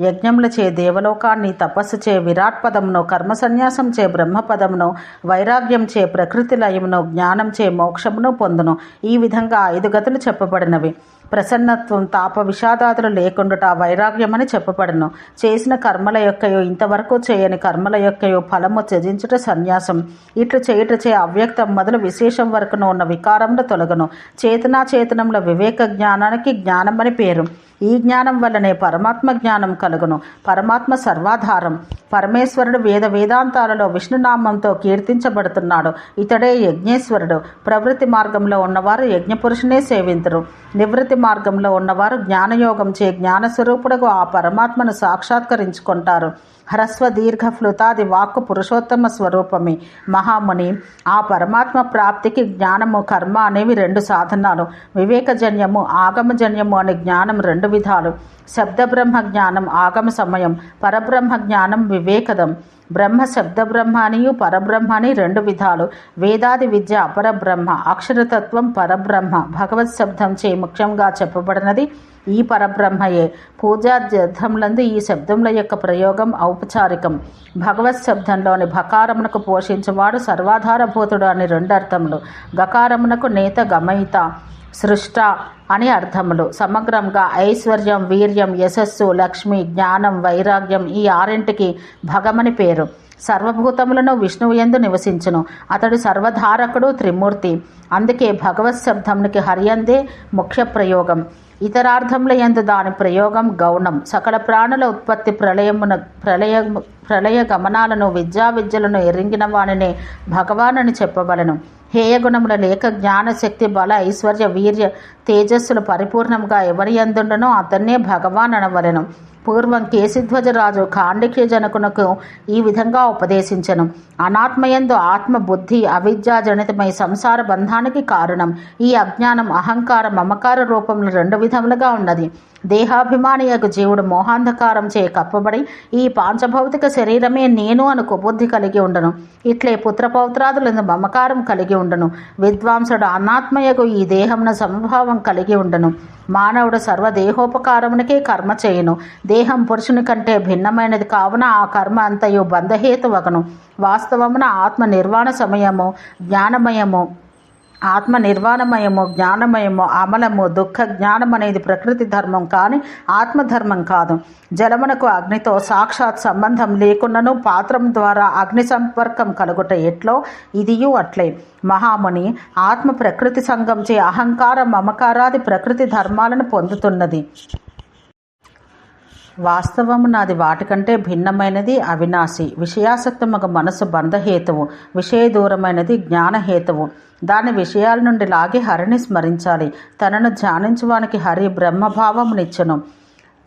యజ్ఞములచే దేవలోకాన్ని తపస్సు చే విరాట్ పదమును కర్మ సన్యాసం చే బ్రహ్మపదమును వైరాగ్యం చే ప్రకృతి లయమును జ్ఞానం చే మోక్షమును పొందును. ఈ విధంగా ఐదు గతులు చెప్పబడినవి. ప్రసన్నత్వం తాప విషాదాదులు లేకుండుట వైరాగ్యమని చెప్పబడను. చేసిన కర్మల యొక్కయో ఇంతవరకు చేయని కర్మల యొక్కయో ఫలము త్యజించుట సన్యాసం. ఇట్లు చేయుట చే అవ్యక్తం మొదలు విశేషం వరకును ఉన్న వికారములు తొలగను. చేతనా చేతనంలో వివేక జ్ఞానానికి జ్ఞానమని పేరు. ఈ జ్ఞానం వల్లనే పరమాత్మ జ్ఞానం కలుగును. పరమాత్మ సర్వాధారం. పరమేశ్వరుడు వేద వేదాంతాలలో విష్ణునామంతో కీర్తించబడుతున్నాడు. ఇతడే యజ్ఞేశ్వరుడు. ప్రవృత్తి మార్గంలో ఉన్నవారు యజ్ఞపురుషునే సేవింతురు. నివృత్తి మార్గంలో ఉన్నవారు జ్ఞానయోగం చే జ్ఞానస్వరూపుడుగు ఆ పరమాత్మను సాక్షాత్కరించుకుంటారు. హ్రస్వ దీర్ఘ ఫ్లుతాది వాక్కు పురుషోత్తమ స్వరూపమే. మహాముని ఆ పరమాత్మ ప్రాప్తికి జ్ఞానము కర్మ అనేవి రెండు సాధనాలు. వివేకజన్యము ఆగమజన్యము అనే జ్ఞానం రెండు విధాలు శబ్దబ్రహ్మ జ్ఞానం ఆగమ సమయం పరబ్రహ్మ జ్ఞానం వివేకదం. బ్రహ్మ శబ్దబ్రహ్మ అనియు పరబ్రహ్మ అని రెండు విధాలు. వేదాది విద్య అపరబ్రహ్మ అక్షరతత్వం పరబ్రహ్మ. భగవత్ శబ్దం చే ముఖ్యంగా చెప్పబడినది ఈ పరబ్రహ్మయే. పూజార్థములందు ఈ శబ్దముల యొక్క ప్రయోగం ఔపచారికం. భగవత్ శబ్దంలోని భకారమునకు పోషించువాడు సర్వాధారభూతుడు అని రెండు అర్థములు. గకారమునకు నేత గమయిత. సృష్ట అని అర్థములు. సమగ్రంగా ఐశ్వర్యం వీర్యం యశస్సు లక్ష్మి జ్ఞానం వైరాగ్యం ఈ ఆరింటికి భగమని పేరు. సర్వభూతములను విష్ణువు ఎందు నివసించును. అతడు సర్వధారకుడు త్రిమూర్తి. అందుకే భగవత్ శబ్దమునికి హరియందే ముఖ్య ప్రయోగం. ఇతరార్థముల ఎందు దాని ప్రయోగం గౌణం. సకల ప్రాణుల ఉత్పత్తి ప్రళయమున ప్రళయ ప్రళయ గమనాలను విద్యా విద్యలను ఎరింగిన వానినే భగవానని చెప్పవలను. హేయగుణముల లేక జ్ఞానశక్తి బల ఐశ్వర్య వీర్య తేజస్సులు పరిపూర్ణంగా ఎవరి ఎందుండనో అతన్నే భగవాన్ అనవలెను. పూర్వం కేశిధ్వజరాజు ఖాండిక్య జనకునకు ఈ విధంగా ఉపదేశించను. అనాత్మయందు ఆత్మబుద్ధి అవిద్యాజనితమై సంసార బంధానికి కారణం. ఈ అజ్ఞానం అహంకార మమకార రూపంలో రెండు విధములుగా ఉన్నది. దేహాభిమానియకు జీవుడు మోహాంధకారం చే కప్పబడి ఈ పాంచభౌతిక శరీరమే నేను అను కుబుద్ధి కలిగి ఉండను. ఇట్లే పుత్రపౌత్రాదులందు మమకారం కలిగి ఉండను. విద్వాంసుడు అనాత్మయకు ఈ దేహమున సమభావం కలిగి ఉండను. మానవుడు సర్వదేహోపకారమునికే కర్మ చేయను. దేహం పురుషుని కంటే భిన్నమైనది కావున ఆ కర్మ అంతయు బంధహేతువగను. వాస్తవమున ఆత్మ నిర్వాణ సమయము జ్ఞానమయము ఆత్మ నిర్వాణమయము జ్ఞానమయము అమలము దుఃఖ జ్ఞానం అనేది ప్రకృతి ధర్మం కానీ ఆత్మధర్మం కాదు. జలమునకు అగ్నితో సాక్షాత్ సంబంధం లేకున్నను పాత్రం ద్వారా అగ్ని సంపర్కం కలుగుట ఎట్లో ఇదియు అట్లే. మహాముని ఆత్మ ప్రకృతి సంఘంచే అహంకార మమకారాది ప్రకృతి ధర్మాలను పొందుతున్నది. వాస్తవము నాది వాటికంటే భిన్నమైనది అవినాశి విషయాసక్తమగ మనసు బంధహేతువు విషయ దూరమైనది జ్ఞానహేతువు. దాని విషయాల నుండి లాగి హరిని స్మరించాలి. తనను ధ్యానించువానికి హరి బ్రహ్మభావమునిచ్చును.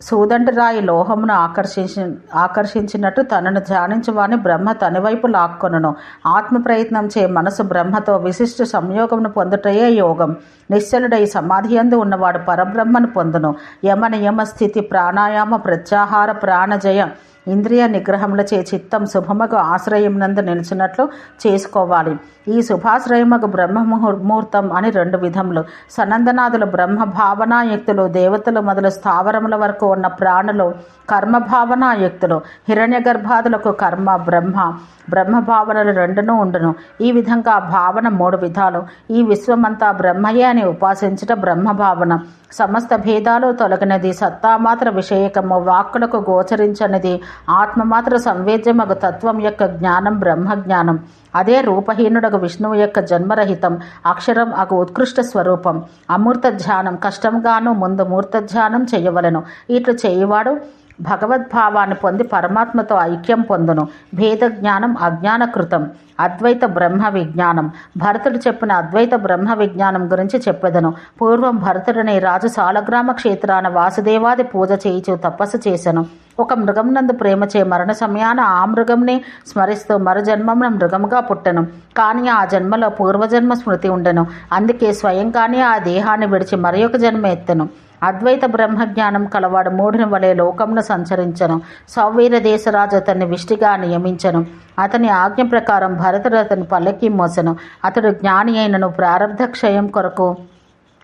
సూదండి రాయి లోహమును ఆకర్షించి ఆకర్షించినట్టు తనను ధ్యానించువాని బ్రహ్మ తనివైపు లాక్కొనను. ఆత్మ ప్రయత్నం చే మనసు బ్రహ్మతో విశిష్ట సంయోగమును పొందుటయే యోగం. నిశ్చలుడై సమాధి అందు ఉన్నవాడు పరబ్రహ్మను పొందును. యమ నియమ స్థితి ప్రాణాయామ ప్రత్యాహార ప్రాణజయ. ఇంద్రియ నిగ్రహములచే చిత్తం శుభమగు ఆశ్రయం నందు నిలిచినట్లు చేసుకోవాలి. ఈ శుభాశ్రయముకు బ్రహ్మ ముహూర్తం అని రెండు విధములు. సనందనాథులు బ్రహ్మ భావనాయుక్తులు దేవతలు మొదలు స్థావరముల వరకు ఉన్న ప్రాణులు కర్మ భావనాయుక్తులు హిరణ్య గర్భాదులకు కర్మ బ్రహ్మ. బ్రహ్మ భావనలు రెండునూ ఉండును. ఈ విధంగా భావన మూడు విధాలు. ఈ విశ్వమంతా బ్రహ్మయే అని ఉపాసించుట బ్రహ్మ భావన సమస్త భేదాలు తొలగినది సత్తామాత్ర విషయకము వాక్కులకు గోచరించనిది ఆత్మమాత్ర సంవేద్యమగు తత్వం యొక్క జ్ఞానం బ్రహ్మ జ్ఞానం అదే రూపహీనుడగు విష్ణువు యొక్క జన్మరహితం అక్షరం అగు ఉత్కృష్ట స్వరూపం. అమూర్త ధ్యానం కష్టంగాను ముందు మూర్త ధ్యానం చేయవలను. ఇట్లు చేయువాడు భగవద్భావాన్ని పొంది పరమాత్మతో ఐక్యం పొందును. భేద జ్ఞానం అజ్ఞానకృతం. అద్వైత బ్రహ్మ విజ్ఞానం. భరతుడు చెప్పిన అద్వైత బ్రహ్మ విజ్ఞానం గురించి చెప్పెదను. పూర్వం భరతుడని రాజు సాలగ్రామ క్షేత్రాన వాసుదేవాది పూజ చేయిచు తపస్సు చేశను ఒక మృగం నందు ప్రేమచే మరణ సమయాన ఆ మృగంని స్మరిస్తూ మరు జన్మమున మృగముగా పుట్టెను. కానీ ఆ జన్మలో పూర్వజన్మ స్మృతి ఉండెను. అందుకే స్వయంగానే ఆ దేహాన్ని విడిచి మరి జన్మ ఎత్తను. అద్వైత బ్రహ్మజ్ఞానం కలవాడు మూఢుని వలె లోకంను సంచరించను. సౌవీర దేశరాజు అతన్ని విష్టిగా నియమించను. అతని ఆజ్ఞ ప్రకారం భరతుడు అతని పల్లకి మోసను. అతడు జ్ఞాని అయినను ప్రారంధ క్షయం కొరకు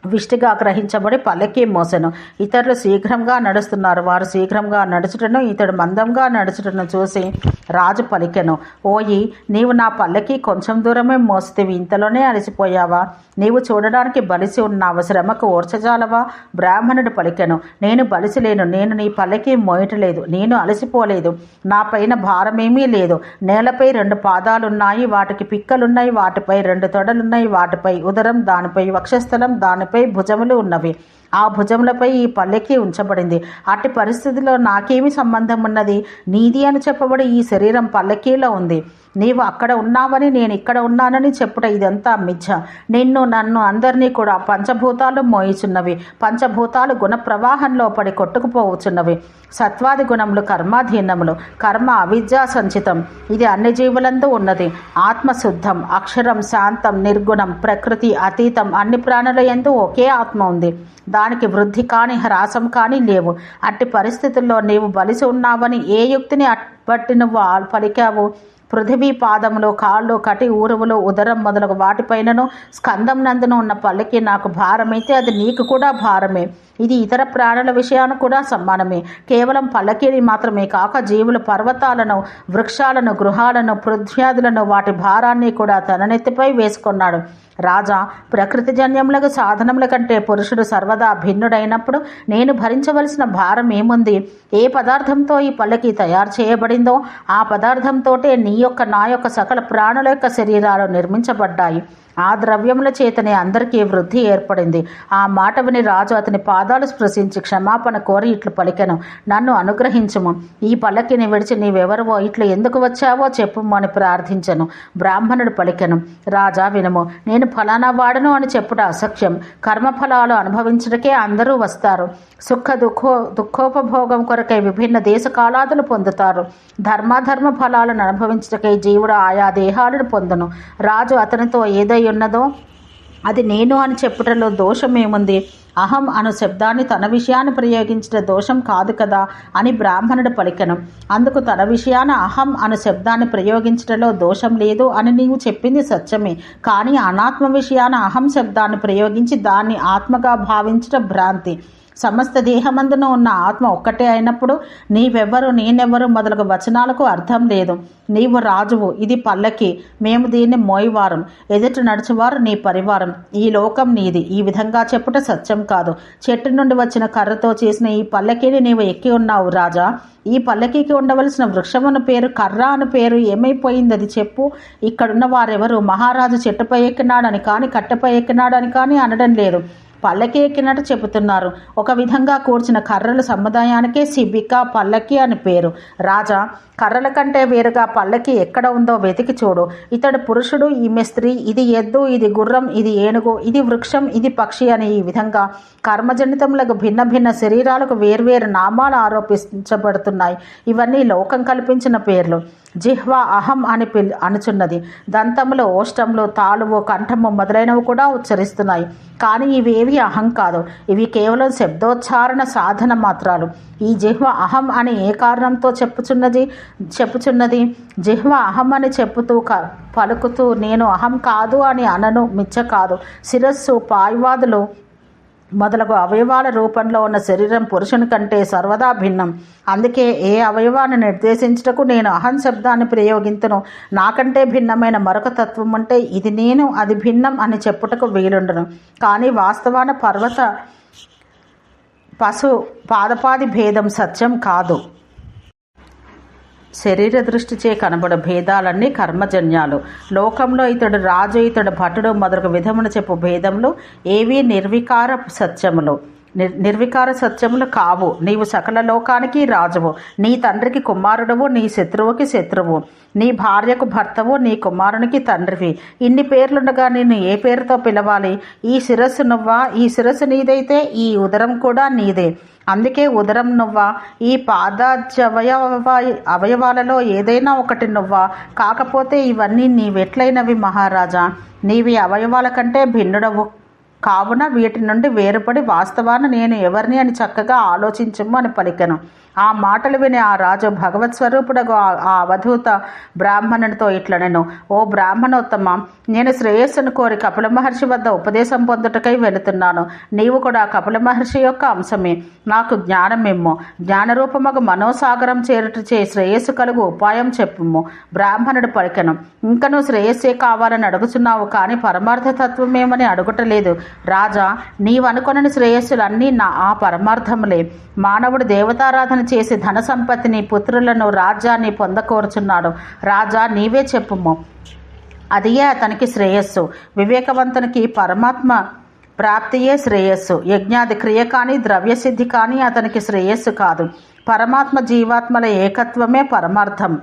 విష్టిగా గ్రహించబడి పల్లకి మోసెను. ఇతరులు శీఘ్రంగా నడుస్తున్నారు. వారు శీఘ్రంగా నడుచుటను ఇతడు మందంగా నడుచుటను చూసి రాజు పలికెను. ఓయి నీవు నా పల్లకి కొంచెం దూరమే మోస్తేవి. ఇంతలోనే అలసిపోయావా? నీవు చూడడానికి బలిసి ఉన్నావు? శ్రమకు ఓర్చజాలవా? బ్రాహ్మణుడు పలికెను. నేను బలిసిలేను నేను నీ పల్లకి మోయటలేదు. నేను అలసిపోలేదు. నా పైన భారమేమీ లేదు. నేలపై రెండు పాదాలున్నాయి. వాటికి పిక్కలున్నాయి. వాటిపై రెండు తొడలున్నాయి. వాటిపై ఉదరం దానిపై వక్షస్థలం దానిపై భుజములు ఉన్నవి. ఆ భుజములపై ఈ పల్లెకి ఉంచబడింది. అట్టి పరిస్థితిలో నాకేమి సంబంధం ఉన్నది నీది అని చెప్పబడి ఈ శరీరం పల్లకీలో ఉంది. నీవు అక్కడ ఉన్నావని నేను ఇక్కడ ఉన్నానని చెప్పుట ఇదంతా మిథ్య. నిన్ను నన్ను అందరినీ కూడా పంచభూతాలు మోయిచున్నవి. పంచభూతాలు గుణ ప్రవాహంలో పడి కొట్టుకుపోవచ్చున్నవి. సత్వాది గుణములు కర్మాధీనములు. కర్మ అవిద్యా సంచితం ఇది అన్ని జీవులందు ఉన్నది. ఆత్మశుద్ధం అక్షరం శాంతం నిర్గుణం ప్రకృతి అతీతం అన్ని ప్రాణుల ఎందు ఒకే ఆత్మ ఉంది. దానికి వృద్ధి కాని హ్రాసం కానీ లేవు. అట్టి పరిస్థితుల్లో నీవు బలిసి ఉన్నావని ఏ యుక్తిని బట్టి నువ్వు పలికావు పృథివీ పాదములు కాళ్ళు కటి ఊరువులు ఉదరం మొదలగు వాటిపైనను స్కందం నందున ఉన్న పల్లకి నాకు భారమైతే అది నీకు కూడా భారమే. ఇది ఇతర ప్రాణుల విషయాన్ని కూడా సమానమే. కేవలం పల్లకీని మాత్రమే కాక జీవులు పర్వతాలను వృక్షాలను గృహాలను పృథ్వ్యాధులను వాటి భారాన్ని కూడా తన నెత్తిపై వేసుకున్నాడు. రాజా ప్రకృతి జన్యములకు సాధనముల కంటే పురుషుడు సర్వదా భిన్నుడైనప్పుడు నేను భరించవలసిన భారం ఏముంది? ఏ పదార్థంతో ఈ పల్లకి తయారు చేయబడిందో ఆ పదార్థంతోటే నీ యొక్క నా యొక్క సకల ప్రాణుల యొక్క శరీరాలు నిర్మించబడ్డాయి. ఆ ద్రవ్యముల చేతనే అందరికీ వృద్ధి ఏర్పడింది. ఆ మాట విని రాజు అతని పాదాలు స్పృశించి క్షమాపణ కోరి ఇట్లు పలికెను. నన్ను అనుగ్రహించము. ఈ పల్లకిని విడిచి నీవెవరువో ఇట్లు ఎందుకు వచ్చావో చెప్పుము అని ప్రార్థించను. బ్రాహ్మణుడు పలికెను. రాజా వినము. నేను ఫలానా వాడను అని చెప్పుట అసఖ్యం. కర్మఫలాలు అనుభవించటకే అందరూ వస్తారు. సుఖ దుఃఖో దుఃఖోపభోగం కొరకై విభిన్న దేశ కాలాదులు పొందుతారు. ధర్మాధర్మ ఫలాలను అనుభవించటకై జీవుడు ఆయా దేహాలను పొందను. రాజు అతనితో ఏదై ఉన్నదో? అది నేను అని చెప్పుటలో దోషమేముంది? అహం అను శబ్దాన్ని తన విషయాన్ని ప్రయోగించిన దోషం కాదు కదా అని బ్రాహ్మణుడు పలికను. అందుకు తన విషయాన అహం అను శబ్దాన్ని ప్రయోగించటలో దోషం లేదు అని నీవు చెప్పింది సత్యమే. కానీ అనాత్మ విషయాన అహం శబ్దాన్ని ప్రయోగించి దాన్ని ఆత్మగా భావించడం భ్రాంతి. సమస్త దేహమందున ఉన్న ఆత్మ ఒక్కటే అయినప్పుడు నీవెవ్వరు నేనెవ్వరు మొదలగు వచనాలకు అర్థం లేదు. నీవు రాజువు ఇది పల్లకి. మేము దీన్ని మోయివారం. ఎదుట నడుచువారు నీ పరివారం. ఈ లోకం నీది. ఈ విధంగా చెప్పుట సత్యం కాదు. చెట్టు నుండి వచ్చిన కర్రతో చేసిన ఈ పల్లకీని నీవు ఎక్కి ఉన్నావు రాజా. ఈ పల్లకీకి ఉండవలసిన వృక్షమును పేరు కర్ర అని పేరు ఏమైపోయింది అది చెప్పు. ఇక్కడున్న వారెవరు? మహారాజు చెట్టుపై ఎక్కినాడని కానీ కట్టెపై ఎక్కినాడని కానీ అనడం లేదు. పల్లకి ఎక్కినట్టు చెబుతున్నారు. ఒక విధంగా కూర్చిన కర్రల సముదాయానికే సిబిక పల్లకి అని పేరు. రాజా కర్రల కంటే వేరుగా పల్లకి ఎక్కడ ఉందో వెతికి చూడు. ఇతడు పురుషుడు ఈమె స్త్రీ ఇది ఎద్దు ఇది గుర్రం ఇది ఏనుగు ఇది వృక్షం ఇది పక్షి అని ఈ విధంగా కర్మజనితములకు భిన్న భిన్న శరీరాలకు వేర్వేరు నామాలు ఆరోపించబడుతున్నాయి. ఇవన్నీ లోకం కల్పించిన పేర్లు. జిహ్వ అహం అని పిల్ అనుచున్నది. దంతములు ఓష్టములు తాళువు కంఠము మొదలైనవి కూడా ఉచ్చరిస్తున్నాయి. కానీ ఇవేవి అహం కాదు. ఇవి కేవలం శబ్దోచ్చారణ సాధన మాత్రాలు. ఈ జిహ్వ అహం అని ఏ కారణంతో చెప్పుచున్నది? చెప్పుచున్నది జిహ్వ అహం అని చెప్పుతూ క పలుకుతూ నేను అహం కాదు అని అనను మిచ్చ కాదు. శిరస్సు పాయువాదులు మొదలగు అవయవాల రూపంలో ఉన్న శరీరం పురుషుని కంటే సర్వదా భిన్నం. అందుకే ఏ అవయవాన్ని నిర్దేశించుటకు నేను అహం శబ్దాన్ని ప్రయోగించను నాకంటే భిన్నమైన మరొక తత్వం ఉంటే ఇది నేను అది భిన్నం అని చెప్పుటకు వీలుండను. కానీ వాస్తవాన పర్వత పశు పాదపాది భేదం సత్యం కాదు. శరీర దృష్టిచే కనబడు భేదాలన్నీ కర్మజన్యాలు. లోకంలో ఇతడు రాజు ఇతడు భటుడు మొదలగు విధమున చెప్పు భేదములు ఏవీ నిర్వికార సత్యములు. నిర్వికార సత్యములు కావు. నీవు సకల లోకానికి రాజువు. నీ తండ్రికి కుమారుడవు నీ శత్రువుకి శత్రువు. నీ భార్యకు భర్తవు నీ కుమారునికి తండ్రివి. ఇన్ని పేర్లుండగా నేను ఏ పేరుతో పిలవాలి? ఈ శిరస్సు నువ్వా? ఈ శిరస్సు నీదైతే ఈ ఉదరం కూడా నీదే. అందుకే ఉదరం నువ్వా? ఈ పాదాజవయవ అవయవాలలో ఏదైనా ఒకటి నువ్వా? కాకపోతే ఇవన్నీ నీవెట్లైనవి మహారాజా. నీవి అవయవాల కంటే భిన్నుడవు. కావున వీటి నుండి వేరుపడి వాస్తవాన్ని నేను ఎవరిని అని చక్కగా ఆలోచించము అని పలికెను. ఆ మాటలు విని ఆ రాజు భగవత్ స్వరూపుడకు ఆ- అవధూత బ్రాహ్మణునితో ఇట్లనెను ఓ బ్రాహ్మణోత్తమ నేను శ్రేయస్సును కోరి కపిల మహర్షి వద్ద ఉపదేశం పొందుటకై వెళుతున్నాను. నీవు కూడా కపిల మహర్షి యొక్క అంశమే. నాకు జ్ఞానమిమ్ము జ్ఞానరూపమగు మనోసాగరం చేరుట చే శ్రేయస్సు కలుగు ఉపాయం చెప్పుము. బ్రాహ్మణుడు పలికెను ఇంకను శ్రేయస్సే కావాలని అడుగుచున్నావు కానీ పరమార్థ తత్వమేమని అడుగుటలేదు. రాజా నీవనుకొనని శ్రేయస్సులన్నీ నా ఆ పరమార్థములే. మానవుడు దేవతారాధన చేసి ధన సంపత్తిని పుత్రులను రాజ్యాన్ని పొందకోరుచున్నాడు. రాజా నీవే చెప్పుము. అదియే అతనికి శ్రేయస్సు. వివేకవంతునికి పరమాత్మ ప్రాప్తియే శ్రేయస్సు. యజ్ఞాది క్రియ కానీ ద్రవ్యసిద్ధి కానీ అతనికి శ్రేయస్సు కాదు. పరమాత్మ జీవాత్మల ఏకత్వమే పరమార్థం.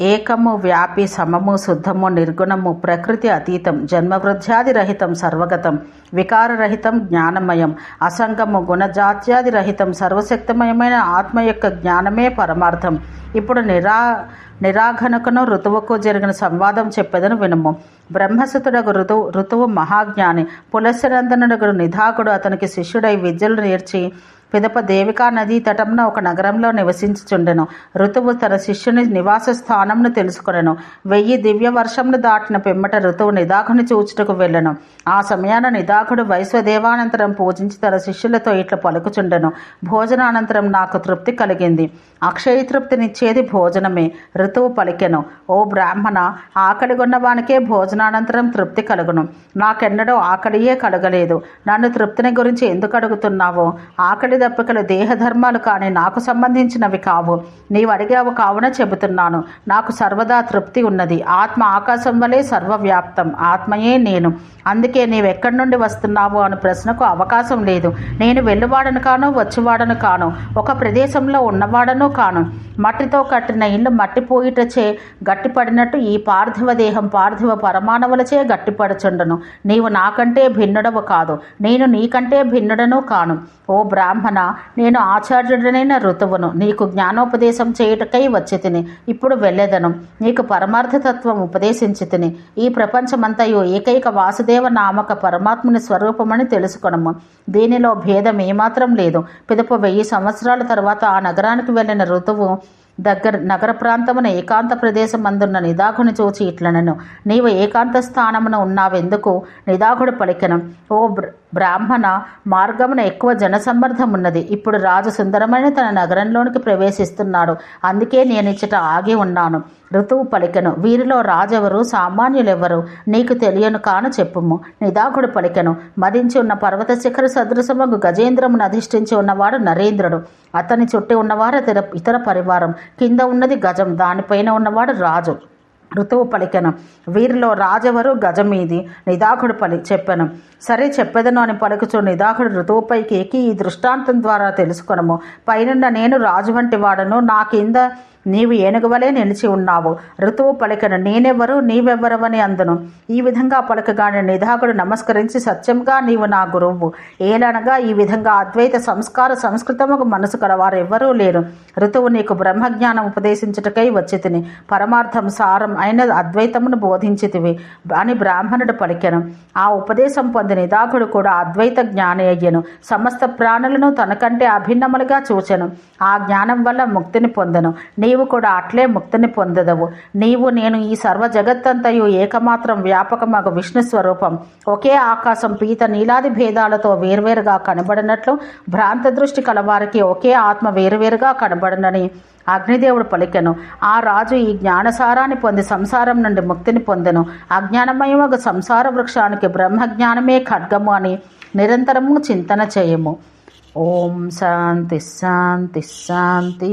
ఏకము వ్యాపి సమము శుద్ధము నిర్గుణము ప్రకృతి అతీతం జన్మవృద్ధ్యాది రహితం సర్వగతం వికారరహితం జ్ఞానమయం అసంగము గుణజాత్యాది రహితం సర్వశక్తిమయమైన ఆత్మ యొక్క జ్ఞానమే పరమార్థం. ఇప్పుడు నిరా నిరాఘనకును ఋతువుకు జరిగిన సంవాదం చెప్పేదని వినుము. బ్రహ్మసుతుడగు ఋతువు ఋతువు మహాజ్ఞాని. పులస్యనందనుడు నిధాకుడు అతనికి శిష్యుడై విద్యలు నేర్చి పిదప దేవికా నదీ తటంన ఒక నగరంలో నివసించుచుండెను. ఋతువు తన శిష్యుని నివాస స్థానంను తెలుసుకొనెను. వెయ్యి దివ్య వర్షంను దాటిన పిమ్మట ఋతువు నిదాకుని చూచుటకు వెళ్ళెను. ఆ సమయాన నిదాకుడు వైశ్వదేవానంతరం పూజించి తన శిష్యులతో ఇట్లా పలుకుచుండెను. భోజనానంతరం నాకు తృప్తి కలిగింది. అక్షయ తృప్తినిచ్చేది భోజనమే. ఋతువు పలికెను. ఓ బ్రాహ్మణ ఆకలిగొన్నవానికే భోజనానంతరం తృప్తి కలుగును. నాకెన్నడూ ఆకలియే కలగలేదు. నన్ను తృప్తిని గురించి ఎందుకు అడుగుతున్నావో? ఆకలి దప్పికలు దేహధర్మాలు కానీ నాకు సంబంధించినవి కావు. నీవు అడిగావు కావున చెబుతున్నాను. నాకు సర్వదా తృప్తి ఉన్నది. ఆత్మ ఆకాశం వలె సర్వవ్యాప్తం. ఆత్మయే నేను. అందుకే నీవెక్కడి నుండి వస్తున్నావు అని ప్రశ్నకు అవకాశం లేదు. నేను వెళ్ళువాడను కాను వచ్చేవాడను కాను ఒక ప్రదేశంలో ఉన్నవాడను కాను. మట్టితో కట్టిన ఇల్లు మట్టిపోయిటచే గట్టిపడినట్టు ఈ పార్థివ దేహం పార్థివ పరమాణువులచే గట్టిపడుచుండను. నీవు నాకంటే భిన్నుడవు కాదు. నేను నీకంటే భిన్నుడను కాను. ఓ బ్రాహ్మణ నేను ఆచార్యుడనైన ఋతువును. నీకు జ్ఞానోపదేశం చేయుటకై వచ్చి తిని. ఇప్పుడు వెళ్ళేదను. నీకు పరమార్థతత్వం ఉపదేశించి తిని. ఈ ప్రపంచమంతయు ఏకైక వాసుదేవ నామక పరమాత్ముని స్వరూపమని తెలుసుకొనము. దీనిలో భేదం ఏమాత్రం లేదు. పిదప వెయ్యి సంవత్సరాల తర్వాత ఆ నగరానికి వెళ్ళిన ఋతువు దగ్గర నగర ప్రాంతమున ఏకాంత ప్రదేశం అందున్న నిదాకుని చూచి ఇట్లనను. నీవు ఏకాంత స్థానమున ఉన్నావెందుకు? నిదాకుడు పలికెను. ఓ బ్రాహ్మణ మార్గమున ఎక్కువ జనసమ్మర్ధం ఉన్నది ఇప్పుడు రాజు సుందరమైన తన నగరంలోనికి ప్రవేశిస్తున్నాడు. అందుకే నేను ఇచ్చట ఆగి ఉన్నాను. ఋతువు పలికెను. వీరిలో రాజెవరు? సామాన్యులెవరు నీకు తెలియను కాను చెప్పుము. నిదాకుడు పలికెను. మదించి ఉన్న పర్వత శిఖర సదృశమగు గజేంద్రమును అధిష్ఠించి ఉన్నవాడు నరేంద్రుడు. అతని చుట్టూ ఉన్నవారు ఇతర ఇతర పరివారం. కింద ఉన్నది గజం దానిపైన ఉన్నవాడు రాజు. ఋతువు పలికెను. వీరిలో రాజెవరు? గజమీది నిదాకుడు పలి చెప్పెను. సరే చెప్పెదను అని పలుకుచు నిదాకుడు ఋతువుపైకి ఎక్కి ఈ దృష్టాంతం ద్వారా తెలుసుకొనము. పైనున్న నేను రాజు వంటి వాడను. నా కింద నీవు ఏనుగువలే నిలిచి ఉన్నావు. ఋతువు పలికను. నేనెవరు? నీవెవ్వరవని అందును. ఈ విధంగా పలకగానే నిధాకుడు నమస్కరించి సత్యంగా నీవు నా గురువు. ఏలనగా ఈ విధంగా అద్వైత సంస్కార సంస్కృతముకు మనసు కలవారు ఎవ్వరూ లేరు. ఋతువు నీకు బ్రహ్మజ్ఞానం ఉపదేశించుటకై వచ్చి తిని పరమార్థం సారం అయిన అద్వైతమును బోధించితివి అని బ్రాహ్మణుడు పలికెను. ఆ ఉపదేశం పొంది నిదాకుడు కూడా అద్వైత జ్ఞాని అయ్యను. సమస్త ప్రాణులను తనకంటే అభిన్నములుగా చూచెను. ఆ జ్ఞానం వల్ల ముక్తిని పొందను. నీ నీవు కూడా అట్లే ముక్తిని పొందదవు. నీవు నేను ఈ సర్వ జగత్తంతయు ఏకమాత్రం వ్యాపకమగు విష్ణు స్వరూపం. ఒకే ఆకాశం పీత నీలాది భేదాలతో వేర్వేరుగా కనబడినట్లు భ్రాంత దృష్టి కలవారికి ఒకే ఆత్మ వేరువేరుగా కనబడనని అగ్నిదేవుడు పలికెను. ఆ రాజు ఈ జ్ఞానసారాన్ని పొంది సంసారం నుండి ముక్తిని పొందెను. అజ్ఞానమయమగు సంసార వృక్షానికి బ్రహ్మజ్ఞానమే ఖడ్గము అని నిరంతరము చింతన చేయము. ఓం శాంతి శాంతి శాంతి.